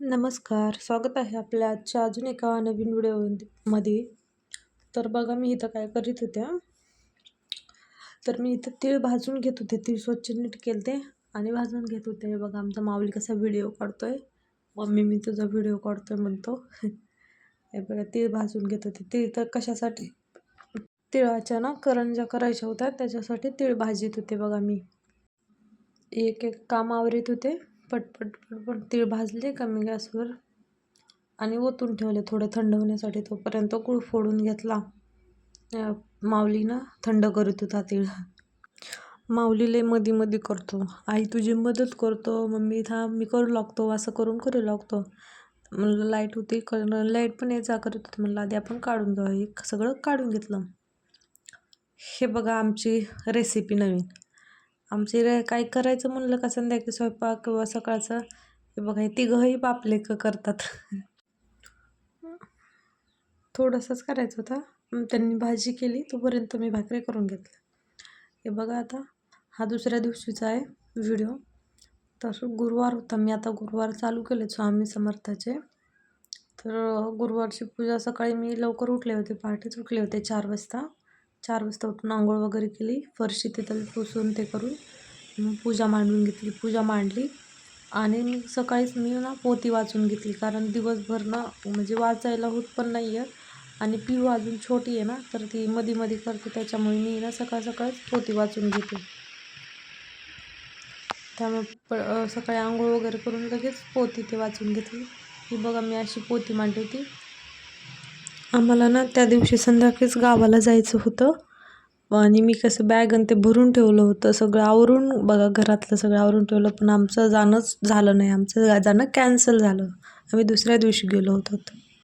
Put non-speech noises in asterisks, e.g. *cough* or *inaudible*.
नमस्कार स्वागत आहे आपल्या आजच्या अजून एका नवीन व्हिडिओमध्ये. तर बघा मी इथं काय करीत होत्या तर मी इथं तीळ भाजून घेत होते तीळ स्वच्छ नीट केले आणि भाजून घेत होते. बघा आमचा माऊली कसा व्हिडिओ काढतोय. मम्मी मी तुझा व्हिडिओ काढतोय म्हणतो. *laughs* हे बघा तीळ भाजून घेत होते. तीळ तर कशासाठी? तिळाच्या ना करंजा करायच्या होत्या त्याच्यासाठी तीळ भाजीत होते बघा मी. एक एक काम आवरीत होते. पटपट पटपट तीळ भाजले कमी गॅसवर? आणि ओतून ठेवले थोडे थंड होण्यासाठी तोपर्यंत गुळ फोडून घेतला. माऊलीनं थंड करत होता तीळ. माऊली मधी मध्ये मध्ये करतो. आई तुझी मदत करतो. मम्मी थांब मी करू लागतो. असं करून करू लागतो. म्हणलं लाइट होती. लाइट पण यायचा करत होती. म्हणलं आधी आपण काढून घेऊ. हे सगळं काढून घेतलं. हे बघा आमची रेसिपी नवीन. आमची रे काय करायचं म्हणलं का संध्याकाळी स्वयंपाक किंवा सकाळचं? हे बघा हे तिघंही बापले क करतात. थोडंसंच करायचं होता. त्यांनी भाजी केली तोपर्यंत मी भाकरी करून घेतलं हे बघा आता हा दुसऱ्या दिवशीचा आहे व्हिडिओ. तसं गुरुवार होता मी आता गुरुवार चालू केले स्वामी समर्थाचे. तर गुरुवारची पूजा सकाळी मी लवकर उठले होते पहाटेच उठले होते चार वाजता. चार वाजता उठून आंघोळ वगैरे केली. फरशी तिथं पुसून ते करून पूजा मांडून घेतली. पूजा मांडली. आणि मी सकाळीच मी ना पोती वाचून घेतली. कारण दिवसभर ना म्हणजे वाचायला होत पण नाही आहे आणि पिऊ अजून छोटी आहे ना तर ती मध्ये मध्ये करते. त्याच्यामुळे मी ना सकाळ सकाळच पोती वाचून घेते. त्यामुळे प सकाळी आंघोळ वगैरे करून लगेच पोती ते वाचून घेतली. ही बघा मी अशी पोती मांडली होती. आम्हाला ना त्या दिवशी संध्याकाळीच गावाला जायचं होतं. आणि मी कसं बॅग आणि ते भरून ठेवलं होतं. सगळं आवरून बघा घरातलं सगळं आवरून ठेवलं पण आमचं जाणंच झालं नाही. आमचं जाणं कॅन्सल झालं. आम्ही दुसऱ्या दिवशी गेलो होतो.